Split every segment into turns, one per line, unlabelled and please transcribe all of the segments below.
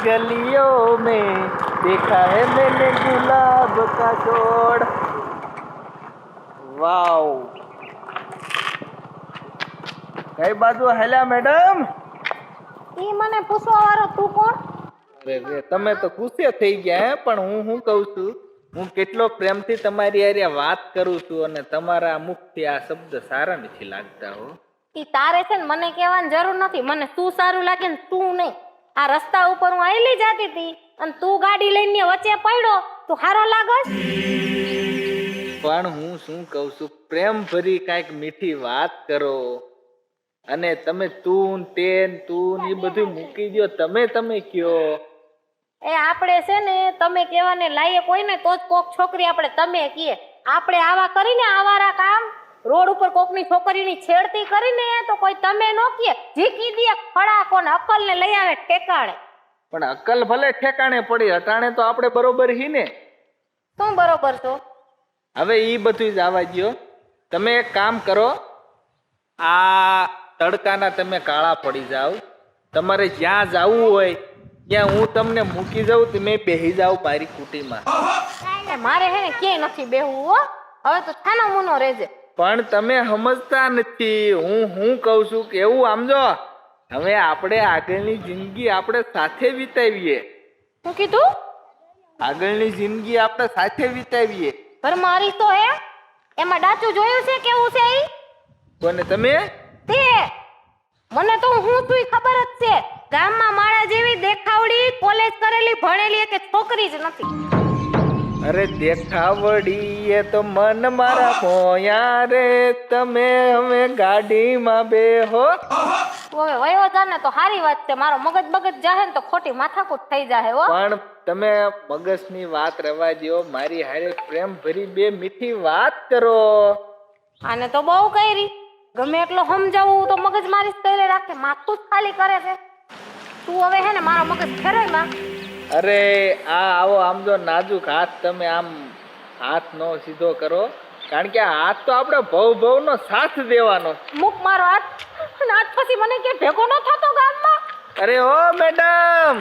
गलियों में देखा है मैंने गुलाब का छोड़ વાવ કઈ બાજુ હેલા મેડમ
ઈ મને પૂછવા વાળો તું કોણ
અરે રે તમે તો ગુસ્સે થઈ ગયા હે પણ હું શું કહું છું હું કેટલો પ્રેમથી તમારી હારે વાત કરું છું અને તમારા મુખથી આ શબ્દ સારા નથી લાગતા હો
ઈ તારે છે ને મને કહેવાની જરૂર નથી મને તું સારું લાગે ને તું નહીં આ રસ્તા ઉપર હું આયલી જાતી હતી અને તું ગાડી લઈને વચ્ચે પડ્યો તું હારો લાગસ?
પણ હું શું કહું છું પ્રેમ ભરી કાંઈક મીઠી વાત કરો. અને તમે તું તેન તું ને એ બધું મૂકી દો તમે તમે કયો.
એ આપણે છે ને તમે કહેવાને લાયક હોય ને તો જ કોક છોકરી આપણે તમે કીએ. આપણે આવા કરીને આવારા કામ રોડ ઉપર કોકની છોકરીની છેડતી કરીને તો કોઈ તમે નો કે જીકી દે ખડા કોને અકલ ને લઈ આવે ઠેકાણે.
પણ અકલ ભલે ઠેકાણે પડી અટાણે તો આપણે બરોબર હી ને?
શું બરોબર છો?
હવે ઈ બધું જ આવવા ગયો તમે એક કામ કરો આ તડકાના તમે કાળા પડી જાઓ. તમારે જ્યાં જવું હોય ત્યાં હું તમને મૂકી જાઉં તમે બેહી જાવ મારી કુટીમાં.
મારે હે ને ક્યાંય નથી બેહવું હો. હવે તો થાનો મુનો રહેજે.
પણ તમે સમજતા નથી. હું હું કહું છું કે એવું આમ જો હવે આપણે આગળની જિંદગી આપણે સાથે વિતાવીએ.
શું કીધું?
આગળની જિંદગી આપણે સાથે વિતાવીએ.
પણ મારી તો હે. એમાં ડાચું જોયું છે કેવું છે ઈ?
કોને તમે?
તે. મને તો હું તુંય ખબર જ છે. ગામમાં માળા જેવી દેખાવડી કોલેજ કરેલી ભણેલી કે છોકરી જ નથી.
અરે દેખાવડી એ તો મન મારા મોયા રે તમે હવે ગાડીમાં બેહો.
ઓય વયો જાને તો સારી વાત છે. મારો મગજ બગજ જાહે ને તો ખોટી માથાકૂટ થઈ જાહે હો.
પણ તમે મગજની વાત રવા દો મારી હારે પ્રેમ ભરી બે મીઠી વાત કરો.
આને તો બહુ કરી ગમે એટલો સમજાવું તો મગજ મારી જ રાખે. માથું જ ખાલી કરે છે. તું હવે હે ને મારો મગજ ફેરયમાં
અરે આ આવો આમ જો નાજુક હાથ તમે આમ હાથ નો સીધો કરો. કારણ કે આ હાથ તો આપણે ભવ ભવનો સાથ દેવાનો.
મુક મારો હાથ. અને આજ પછી મને કે ભેગો ન થતો ગામમાં?
અરે ઓ મેડમ.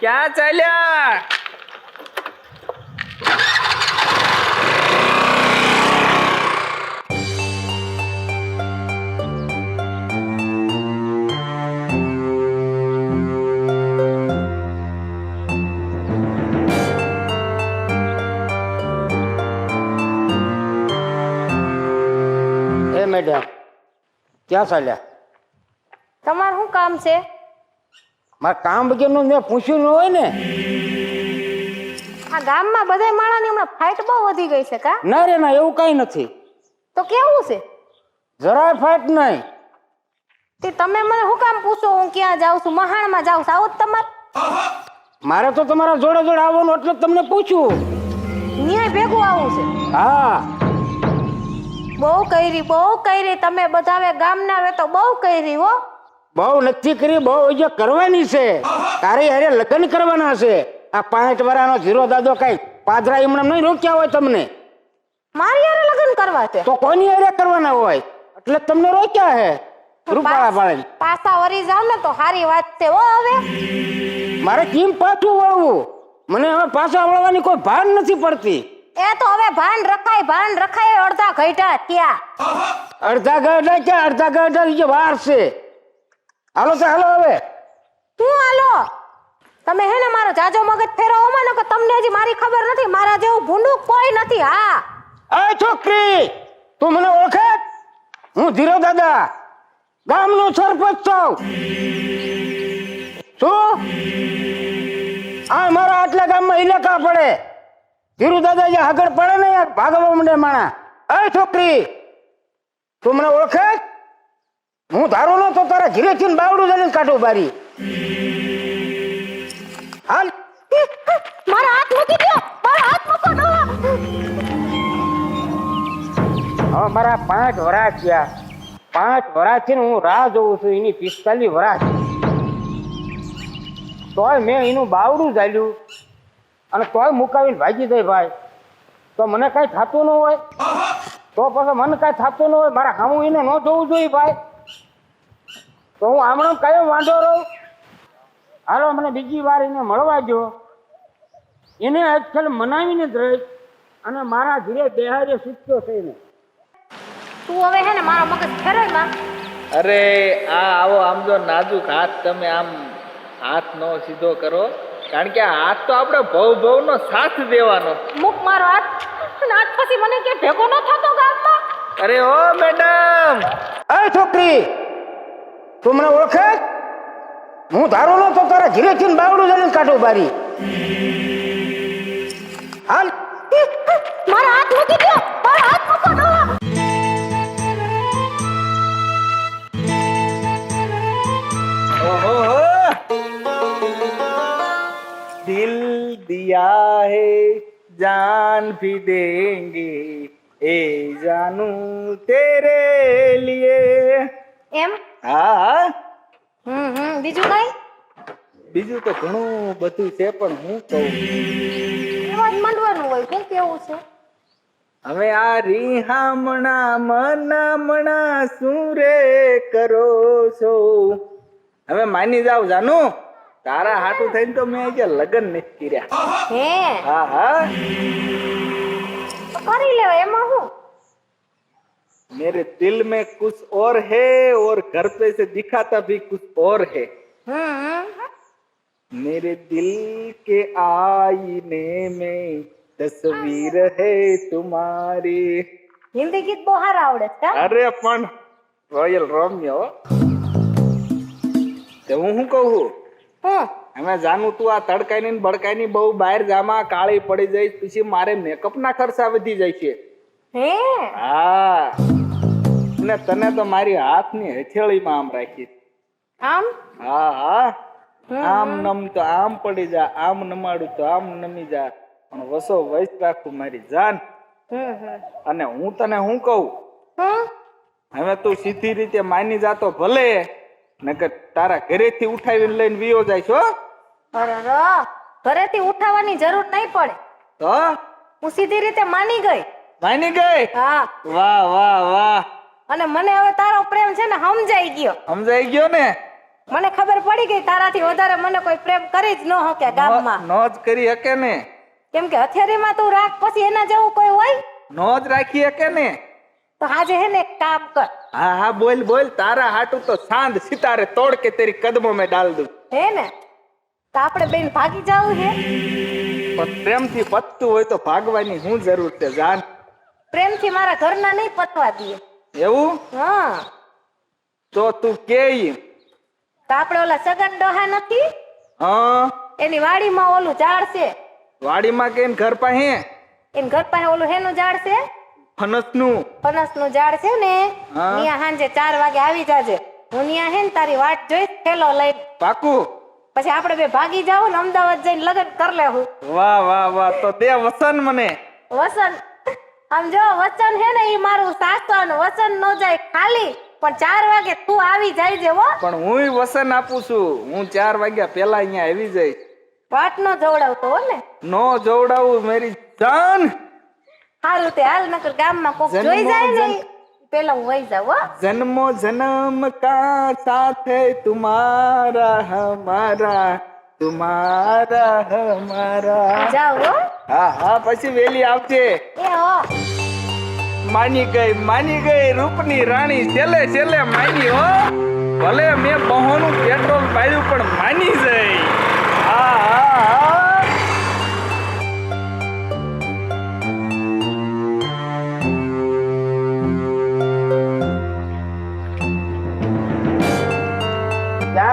ક્યાં ચાલ્યા?
ક્યાં ચાલ્યા?
તમારું શું કામ છે?
મારા કામ વગરનું મેં પૂછ્યું ન હોય ને.
આ ગામમાં બધા માણાની હમણાં ફાઇટ બહુ વધી ગઈ છે કા?
ના રે ના એવું કાંઈ નથી.
તો કેવું છે?
જરાય ફાઇટ નહીં.
તે તમે મને શું કામ પૂછો? હું ક્યાં જાઉં છું? મહાણમાં જાઉં છું. આવો જ તમારે.
મારે તો તમારા જોડે જોડે આવવાનું એટલે જ તમને પૂછ્યું
ન્યાય ભેગું આવું છે.
હા.
બહુ કઈરી બહુ કઈરી તમે બધાવે ગામના હવે તો બહુ કઈરી હો.
બહુ નથી કરી બહુ જો કરવાની છે. તારે અરે લગ્ન કરવાના છે. આ પાંચ વાળાનો ઝીરો દાદો કઈ પાદરા એમણે નહીં રોક્યા હોય તમને?
મારી અરે લગ્ન કરવા છે.
તો કોની અરે કરવાના હોય? એટલે તમને રોક્યા હે. રૂપાળા પાડે.
પાસા વરી જાવ ને તો સારી વાત છે હો હવે.
મારે કેમ પાછું વળવું? મને હવે પાછા વળવાની કોઈ ભાન નથી પડતી.
એ તો હવે ભાન રખાય ભાન રખાય અડધા ઘઈટા ત્યાં.
અડધા ગઢા ક્યાં? અડધા ગઢા જે વાર છે. હાલો તો હાલો હવે.
તું હાલો. તમે હે ને મારો જાજો મગજ ફેરવો માં કે તમને હજી મારી ખબર નથી મારા જેવું ભૂંડું કોઈ નથી હા.
એ છોકરી તું મને ઓળખે? હું ધીરો દાદા ગામનો સરપંચ છું. શું? આ મારા આટલા ગામમાં ઇલાકા પડે. ધીરુ દાદા જે આગળ પડે ને યાર ભાગવા માંડે માણા. અ છોકરી તું મને ઓળખે? હું ધારું ન તો તારા ઘીરે થી બાવડું જઈને કાઢું બારી. હાલ.
મારા હાથ મૂકી દો મારા હાથ મૂકો દો
હા મારા પાંચ વરા થયા. પાંચ વરા છે હું રાહ જોઉં છું એની પિસ્તાલીસ વરા તોય મેં એનું બાવડું ઝાલ્યું. અને તોય મુકાવીને ભાગી જાય ભાઈ. તો મને કાંઈ થતું ન હોય. તો પછી મને કાંઈ થતું ન હોય. મારા સામું એને ન જોવું જોઈએ ભાઈ. તો હું આમણો કયો વાંધો રહું? હાલો મને બીજી વાર એને મળવા જો એને આજકાલ મનાવીને જ રહી અને મારા ઘરે બેહારે સૂચતો થઈને.
તું હવે હે ને મારો મગજ ફેરવમાં
અરે આ આવો આમ જો નાજુક હાથ તમે આમ હાથ નો સીધો કરો. કારણ કે હાથ તો આપણે ભવ ભવનો સાથ દેવાનો.
મુક મારો હાથ. અને આજ પછી મને કે ભેગો ન થતો ગામમાં
અરે ઓ મેડમ!
એ છોકરી તું મને ઓળખે? હું ધારો નતો તારા ઘીરે થી બાવડું જઈને કાઢું બારી. હાલ.
મારા હાથ મૂકી દો
दिया है जान भी देंगे ए जानू तेरे लिए
એમ
હા
હમ હમ બીજું કઈ
બીજું તો ઘણું બધું છે પણ હું કહું
એમાં જ માંડવાનું હોય શું કેવું છે
હવે આ રીહામણા મનામણા શું રે કરો છો હવે માની જાવ જાનુ તારા હાટું થઈને તો મેં આજે લગ્ન નથી કર્યા
હે
હા હા
તો કરી લેવાય એમાં શું
मेरे दिल में कुछ और है और घर पे से दिखाता भी कुछ और है
હમ હમ
मेरे दिल के आईने में तस्वीर है तुम्हारी
હિન્દી ગીત બહુ સારા આવડે છે કા
અરે પણ રોયલ રોમિયો તે હું. અમે જાણું તું આ તડકાની ને બડકાની બહુ બહાર જામાં કાળી પડી જાય પછી મારે મેકઅપ ના ખર્ચા વધી જાય છે
હે?
હા. ને તને તો મારી હાથની હથેળીમાં આમ રાખી.
આમ?
હા હા. આમ નમ તો આમ પડી જા આમ નમાડું તો આમ નમી જા. પણ વસો વૈસ રાખું મારી જાન. અને હું તને હું કહું? હવે તું સીધી રીતે માની જાતો ભલે. નકર તારા ઘરેથી ઉઠાવીને લઈને વિયો જાય છો
અરે ર ઘરેથી ઉઠાવવાની જરૂર નહીં પડે.
તો?
હું સીધી રીતે માની ગઈ.
માની ગઈ?
હા.
વાહ વાહ વાહ.
અને મને હવે તારો પ્રેમ છે ને સમજાઈ ગયો.
સમજાઈ ગયો ને?
મને ખબર પડી ગઈ તારાથી વધારે મને કોઈ પ્રેમ કરી જ ન હકે ગામમાં.
નો જ કરી શકે ને?
કેમ કે હથેરીમાં તું રાખ પછી એના જેવું કોઈ હોય?
નો જ રાખી શકે ને?
તો આજે હે ને એક કામ કર.
હા હા બોલ બોલ. તારા હાટુ તો સાંજ સિતારે તોડ કે તેરી કદમો મેં ડાલ દઉં.
હે ને? તો આપણે બેન ભાગી જાવું છે
પણ પ્રેમથી પતતું હોય તો ભાગવાની શું જરૂર છે જાન.
પ્રેમથી મારા ઘરના નહીં પતવા દઈએ.
એવું?
હા.
તો તું કે.
તો આપણે ઓલા સગન ડોહા નથી?
હા.
એની વાડીમાં ઓલું ઝાડ છે.
વાડીમાં કે ઘર પાસે?
એન ઘર પાસે ઓલું હેનું ઝાડ છે?
ફનસનું.
ફનસનું ઝાડ છે ને. ત્યાં સાંજે ચાર વાગે આવી જાજે. હું ત્યાં હે ને તારી વાટ જોઈશ થેલો લઈ
પાકું.
પછી આપણે બે ભાગી જાવ ને અમદાવાદ જઈને લગન કરી લેવું
વાહ વાહ વાહ તો દે વસન મને.
વસન? આમ જો વચન હે ને ઈ મારું શાસન વચન ન જાય ખાલી પણ ચાર વાગે તું આવી જાય હો.
પણ હું વસન આપું છું. હું ચાર વાગ્યા પેલા અહીંયા આવી જઈશ.
વાત નો જોવડાવતો હો ને.
નો જોવડાવું મેરી જાન.
સારું તે હાલ નકર ગામમાં કોક જોઈ જાય ને પેલા હું વહી જાઉં
જન્મો જન્મ કા સાથે તુમારા હમારા તુમારા હમારા.
જાઓ હો.
હા હા પછી વેલી આવજે.
એ હો.
માની ગઈ માની ગઈ રૂપની રાણી છેલ્લે છેલ્લે માની હો. ભલે મેં બહોનું પેટ્રોલ પાડ્યું પણ માની જઈ.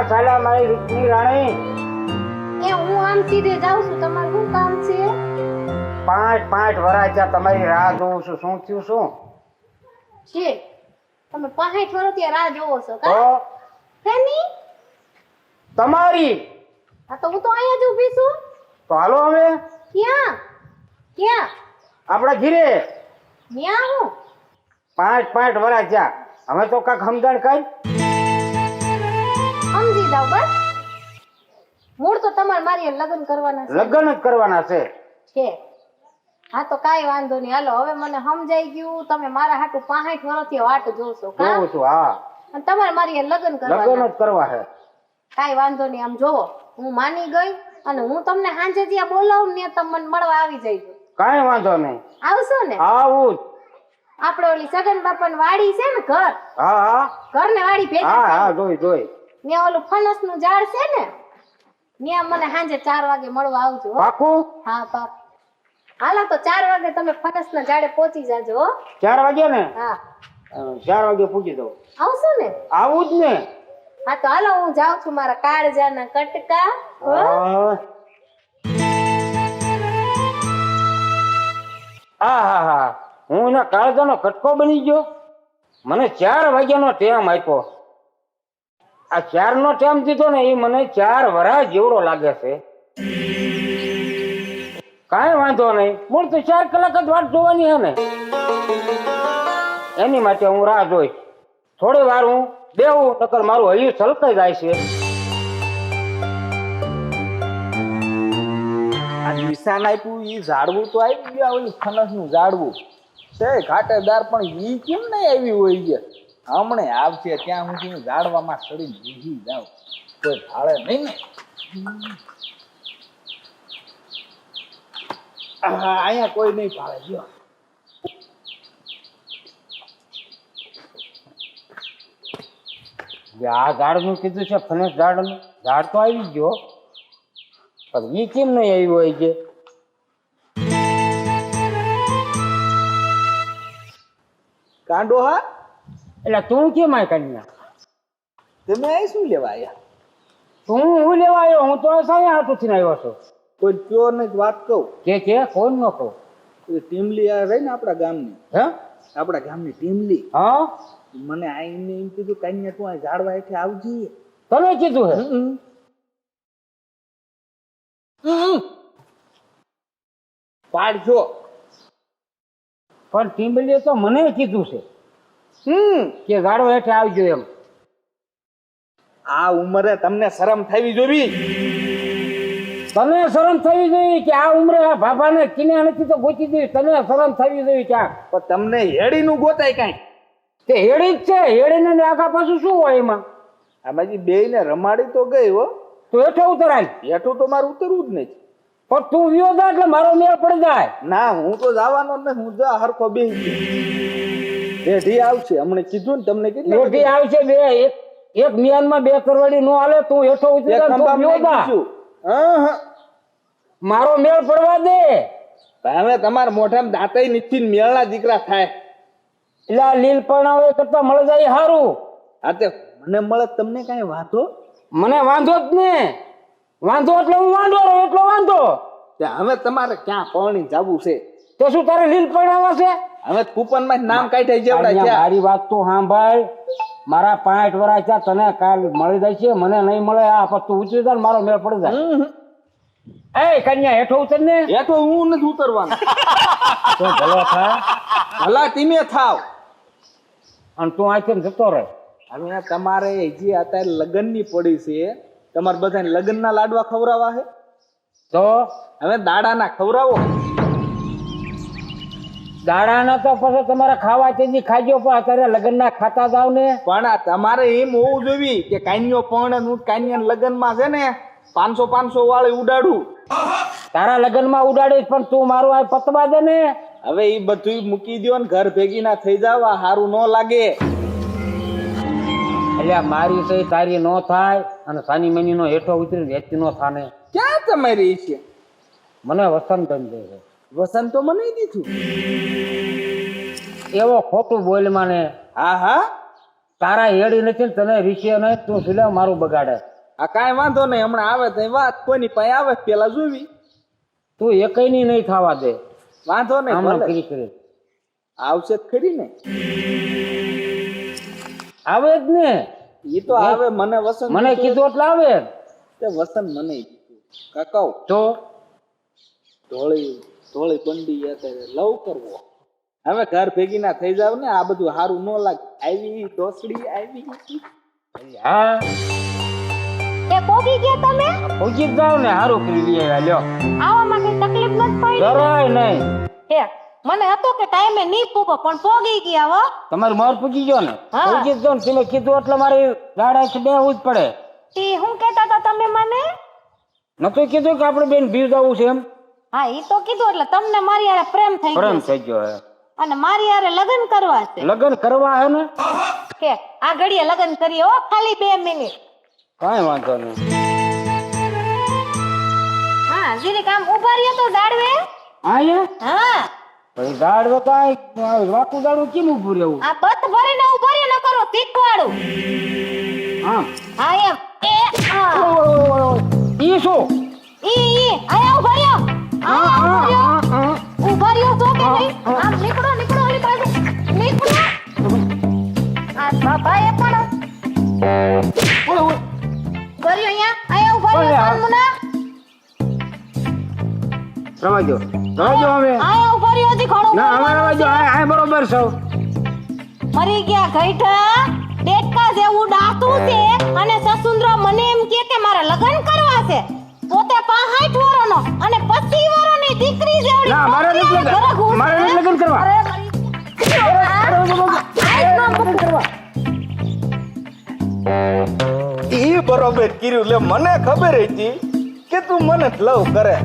ક્યાં ચાલ્યા મારી રૂપની રાણી.
એ હું આમ સીધે જાઉં છું. તમારું શું કામ છે?
પાંચ પાંચ વરા ત્યાં તમારી રાહ જોઉં છું. શું થયું શું?
છે. તમે પાંચ વર્ષથી રાહ જોવો છો
તો
કા શેની
તમારી.
હા તો હું તો અહીંયા જ ઊભી છું.
તો હાલો હવે.
ક્યાં? ક્યાં?
આપણા ઘીરે.
ન્યા હું?
પાંચ પાંચ વરા ત્યાં હવે તો કાંક સમજણ કઈ
જાવ બસ. મૂળ તો તમારે મારી લગ્ન કરવાના છે.
લગ્ન જ કરવાના છે.
છે. હા તો કાઈ વાંધો નહીં. હાલો હવે મને સમજાઈ ગયું. તમે મારા હાટુ પાંઠ વર્ષથી વાટ જોશો કા?
જોઉં છું હા.
અને તમારે મારી લગ્ન
કરવા
લગ્ન
જ કરવા છે.
કાઈ વાંધો નહીં. આમ જોવો હું માની ગઈ અને હું તમને સાંજે જ્યાં બોલાવું ને તમે મને મળવા આવી જઈજો
કાઈ વાંધો નહીં.
આવશો ને?
આવું
આપણે ઓલી સગન બાપાની વાડી છે ને ઘર?
હા હા.
ઘર ને વાડી
હા હા જોઈ જોઈ.
ત્યાં ઓલું ફણસનું ઝાડ છે ને ત્યાં મને સાંજે ચાર વાગે મળવા આવજો
પાકું?
હા પાક. હાલો તો ચાર વાગે તમે ફણસ ના ઝાડે પહોંચી જાજો હો.
ચાર વાગે ને?
હા.
ચાર વાગે પૂછી દઉં.
આવશો ને?
આવું જ ને?
હા તો હાલો હું જાઉં છું મારા કાળજાના કટકા હા
હા હા. હું એના કાળજાનો કટકો બની ગયો. મને ચાર વાગ્યાનો ટેમ આપ્યો. આ ચાર નો ટેમ દીધો ને એ મને ચાર વરા જેવડો લાગે છે. કાંઈ વાંધો નહીં. મૂળ તો ચાર કલાક જ વાટ જોવાની હે ને. એની માટે હું રાહ જોઈશ. થોડી વાર હું દેવું નકર મારું હૈયું છલકાઈ જાય છે.
આ નિશાન આપ્યું એ ઝાડવું તો આવી ગયા ઓલું ફનસનું ઝાડવું. છે, ઘાટેદાર, પણ ઈ કેમ નહીં આવી હોય છે હમણે આવશે ત્યાં હું ઝાડવામાં ચડીને ભૂજી જાઉં. કોઈ ભાળે નહીં ને. અહીંયા કોઈ નહીં ભાળે જો.
જે આ ઝાડનું કીધું છે ફણસ ઝાડનું. ઝાડ તો આવી ગયો. પણ ઈ કેમ નહીં આવ્યું હોય છે
કાંડો હા?
એટલે તું કેમ આ કન્યા
તમે અહીં શું લેવા આવ્યા
તું હું લેવા આવ્યો હું તો સાયા હાથુથી આવ્યો છું.
કોઈ ચોર ને વાત કહું?
કે કે? કોણ નો કહું?
ટીમલી આ રહી ને આપણા ગામની.
હે?
આપણા ગામની ટીમલી.
હા?
મને આઈને એમ કીધું કન્યા તું આ ઝાડવા હેઠે આવજી.
તને કીધું હે.
પાડજો.
પણ ટીમલીએ તો મને કીધું છે.
હમ.
કે ગાડો હેઠે આવજો એમ.
આ ઉંમરે તમને શરમ થવી જોવી?
તને શરમ થવી જોઈએ કે આ ઉંમરે આ ભાભાને કિને નથી તો ગોચી દેવી તને શરમ થવી જોઈએ ક્યાં?
પણ તમને હેડીનું ગોતાય કાંઈ?
તે હેડી જ છે. હેડીને ને આગા પાછું શું હોય એમાં?
આમાંથી બે ને રમાડી તો ગઈ હો.
તો હેઠે ઉતરાય.
હેઠું તો મારું ઉતરવું જ નહીં.
પણ તું વિયો જા એટલે મારો મેળ પડી જાય.
ના હું તો જવાનો જ નહીં. હું જા હરખો બેસી રેઢી આવશે. હમણે કીધું ને તમને કેટલી
મોટી આવશે બે. એક એક મિયાનમાં બે કરવાડી નો હાલે તું હેઠો ઉતરી મારો મેળ પડવા દે.
હવે તમારા મોઢામાં દાંતે નીચી મેળના દીકરા થાય.
એટલે આ લીલ પરણાવે કરતા મળે જાય સારું
હા તે મને મળે તમને કઈ વાંધો?
મને વાંધો જ ને. વાંધો એટલે હું વાંધો રહું એટલો વાંધો.
હવે તમારે ક્યાં પૌણી જવું છે?
તો શું તારે લીલ પરણાવા છે?
હવે કૂપનમાં નામ કાઢ્યા જેવડા છે
મારી વાત તો સાંભળ. મારા પાંચ વર્ષ છે તને કાલ મળી જાય છે મને નહીં મળે આ પણ તું ઉતરી જાય મારો મેળ પડી જાય. એ કન્યા હેઠો ઉતર ને.
હેઠો હું નથી ઉતરવાનો.
તો ભલો થાય
ભલા ધીમે થાવ.
અને તું આખી ને જતો રહે.
હવે તમારે હજી અત્યારે લગ્નની પડી છે તમારે બધાને લગ્નના લાડવા ખવડાવવા છે?
તો?
હવે દાડાના ખવડાવો.
દાડાના તો પછી તમારે ખાવા તેથી ખાજો પણ અત્યારે લગ્નના ખાતા જાવ ને.
પણ આ તમારે એમ હોવું જોઈએ કે કાન્યો પણ કાન્યા લગ્નમાં છે ને પાંચસો પાંચસો વાળી ઉડાડું.
તારા લગ્નમાં ઉડાડીશ પણ તું મારું આ પતવા દે ને.
હવે એ બધું મૂકી દો ને ઘર ભેગી ના થઈ જવા સારું ન લાગે.
એટલે મારી સહી તારી નો થાય અને સાની મની નો હેઠો ઉતરીને વેચી નો થાને.
ક્યાં તમારી છે
મને વસંત ગમ છે.
વસંત તો મને દીધું?
એવો ખોટું બોલ માને.
હા હા.
તારા હેડી નથી ને તને રીશે નહીં તું સુલે મારું બગાડે.
આ કાંઈ વાંધો નહીં હમણાં આવે તો વાત કોઈની પાસે આવે પેલા જોવી.
તું એકઈની નહીં થવા દે.
વાંધો નહીં
હમણાં
ફરી.
કરી
આવશે ખરી ને.
આવે જ ને.
એ તો આવે મને વસંત
મને કીધું એટલે આવે.
તે વસંત મને કાકાઓ
તો?
ધોળી. ધોળી બંડી અત્યારે લવ કરવો. હવે ઘર ભેગી ના થઈ જાવ ને આ બધું સારું ન લાગે. આવી દોસડી આવી
હા.
એ પોગી ગયા તમે?
પૂછી જાવ ને સારું કરી લઈએ લ્યો.
આવામાં કઈ તકલીફ નથી પડી?
જરાય નહીં.
હે મને હતો કે ટાઈમે નહીં પૂગો પણ પોગી ગયા હો.
તમારું માર પૂગી ગયો ને?
હા.
પૂછી જ ને તમે કીધું એટલે મારે ગાડા છે બે જ પડે.
તે હું કહેતા હતા તમે મને?
નતું કીધું કે આપણે બેન ભીવ જવું છે એમ?
હા એ તો કીધું એટલે તમને મારી હારે પ્રેમ થઈ
પ્રેમ થઈ ગયો હે.
અને મારી હારે લગ્ન કરવા છે.
લગ્ન કરવા હે ને?
કે આ ઘડીએ લગ્ન કરીએ હો ખાલી બે મિનિટ.
કાંઈ વાંધો નહીં.
હા જીરી કામ ઊભા રહ્યો તો દાડવે.
આયે?
હા.
પછી ઝાડ વતા વાકું દાડું કેમ ઊભું રહેવું?
આ બત ભરીને ઊભા રહ્યો ન કરો શીખવાડું
રમાજો દો હવે.
આયા ઊભા રહ્યો હજી ઘણું
ના હવે રમાજો દો આ આ બરોબર સૌ
મરી ગયા ગઈઠા ડેટકા જેવું ડાતું છે અને સસુંદ્ર મને એમ કે કે મારા લગ્ન કરવા છે. પોતે 65 વર્ષનો અને 25 વર્ષની દીકરી જેવડી
ના, મારે લગ્ન-. મારે નથી લગ્ન કરવા.
અરે,
ઈ બરોબર કર્યું લે મને ખબર હતી કે તું મને લવ કરે.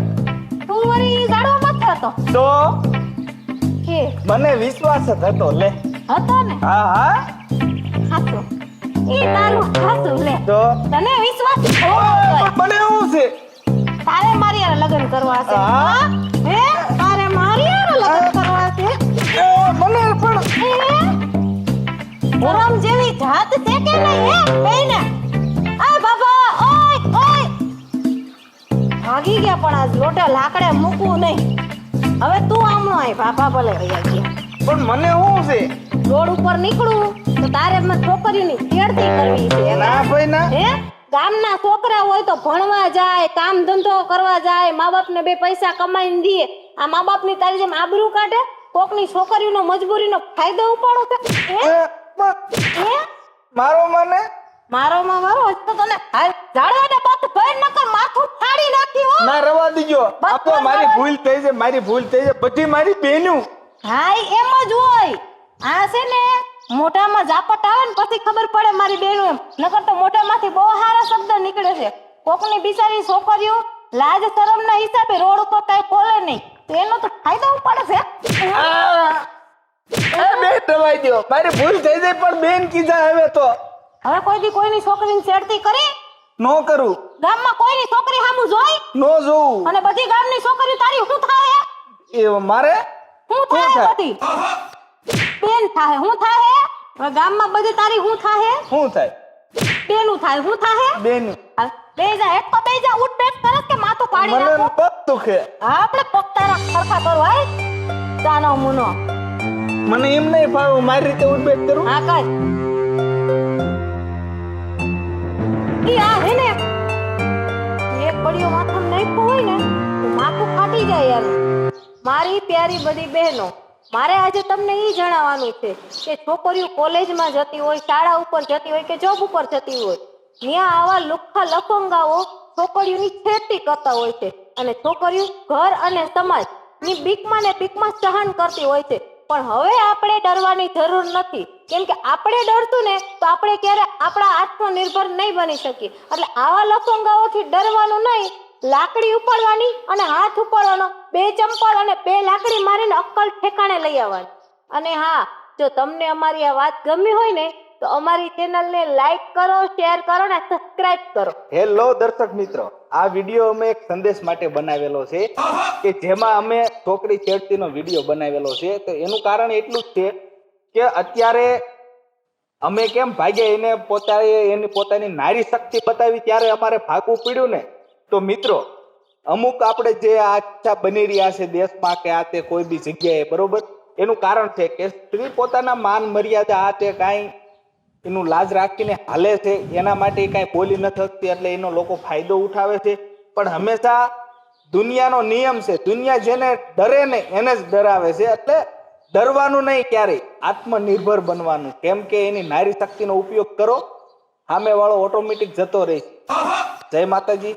તું જાડો મત હતો
તો?
કે?
મને વિશ્વાસ જ હતો લે.
હતો ને?
હા હા.
હાચું એ તારું હાચું લે.
તો?
તને વિશ્વાસ
મને એવું છે.
તારે મારી હારે લગ્ન કરવા છે.
હા.
હા? તારે મારી હારે લગ્ન કરવા છે?
એ, મને પણ
ઓરમ જેવી જાત છે કે નહીં હે? બેને પણ આ લોટે લાકડે મૂકવું નહીં. હવે તું આમણો આય પાપા ભલે વયા ગયા
પણ મને શું છે?
રોડ ઉપર નીકળું તો તારે મને છોકરીની છેડતી કરવી છે.
ના ભાઈ ના.
હે? ગામના છોકરા હોય તો ભણવા જાય કામ ધંધો કરવા જાય મા બાપને બે પૈસા કમાઈને દે. આ મા બાપની તારી જેમ આબરૂ કાઢે કોકની છોકરીનો મજબૂરીનો ફાયદો ઉપાડો છે હે?
મારો મને
મારો માં મારો હજી તો તને હાલ ઝાડવાને બાત ભર નકર માથું ફાડી નાખી હો.
ના રવા દીજો. આ તો મારી ભૂલ થઈ છે મારી ભૂલ થઈ છે. બધી મારી બેનું.
હાય એમ જ હોય. આ છે ને મોઢામાં ઝાપટ આવે ને પછી ખબર પડે મારી બેનું એમ. નકર તો મોઢામાંથી બહુ સારા શબ્દ નીકળે છે. કોકની બિચારી છોકરીઓ લાજ શરમના હિસાબે રોડ ઉપર કઈ બોલે નહીં. તો એનો તો ફાયદો ઉપાડે છે.
આ, બે રવાઈ દ્યો. મારી ભૂલ થઈ જાય પણ બેન કીધા હવે તો.
હવે કોઈ દી કોઈની છોકરીની છેડતી કરી?
નો કરું.
ગામમાં કોઈની છોકરી સામું જોઈ?
નો જોઉં.
અને બધી ગામની છોકરી તારી શું થાય
એ મારે? શું
થાય? બધી? બેન થાય. શું થાય હવે ગામમાં બધી તારી શું થાય
શું થાય?
બેનું થાય. શું થાય
બેન.
બેજા એક તો બેજા ઉઠ બેઠ કરસ કે માથું પાડી
મને પગ દુખે.
આપણે આપણે પગતારા ખરખા કરો હે જાનો મુનો.
મને એમ નહીં ફાવ મારી રીતે ઉઠબેઠ કરું.
હા કર. ઈ આ હે ને એક બળિયો માથામાં નાખ્યો હોય ને, તો માથું ફાટી જાય યાર. મારી પ્યારી બધી બહેનો, મારે આજે તમને એ જણાવવાનું છે કે છોકરીઓ કોલેજમાં જતી હોય, શાળા ઉપર જતી હોય કે જોબ ઉપર જતી હોય, ત્યાં આવા લુખ્ખા લફંગાઓ છોકરીઓની છેતી કરતા હોય છે. અને છોકરીઓ ઘર અને સમાજની બીકમાં ને બીકમાં સહન કરતી હોય છે. પણ હવે આપણે ડરવાની જરૂર નથી. કેમ કે આપણે ડરતું ને, તો આપણે ક્યારે આપણા આત્મનિર્ભર નહીં બની શકીએ. એટલે આવા લફંગાઓથી ડરવાનું નહીં, લાકડી ઉપાડવાની અને હાથ ઉપાડવાનો, બે ચંપલ અને બે લાકડી મારીને અક્કલ ઠેકાણે લઈ આવવાની. અને હા, જો તમને અમારી આ વાત ગમી હોય ને, તો અમારી ચેનલને લાઈક કરો, શેર કરો ને સબસ્ક્રાઇબ કરો.
હેલો દર્શક મિત્રો, આ વીડિયો અમે એક સંદેશ માટે બનાવેલો છે કે જેમાં અમે છોકરી છેડતીનો વીડિયો બનાવેલો છે. તો એનું કારણ એટલું જ છે કે અત્યારે અમે કેમ ભાગ્યા એને પોતાએ એની પોતાની નારી શક્તિ બતાવી ત્યારે અમારે ભાગવું પડ્યું ને? તો મિત્રો, અમુક આપણે જે આચ્છા બની રહ્યા છે દેશમાં કે આ તે કોઈ બી જગ્યાએ, બરોબર? એનું કારણ છે કે સ્ત્રી પોતાના માન મર્યાદા આ તે કાંઈ એનું લાજ રાખીને હાલે છે, એના માટે કાંઈ બોલી ન થતી એટલે એનો લોકો ફાયદો ઉઠાવે છે. પણ હંમેશા દુનિયાનો નિયમ છે, દુનિયા જેને ડરે ને એને જ ડરાવે છે, એટલે ડરવાનું નહીં ક્યારેય આત્મનિર્ભર બનવાનું. કેમ કે એની નારી શક્તિનો ઉપયોગ કરો સામે વાળો ઓટોમેટિક જતો રહે. જય માતાજી.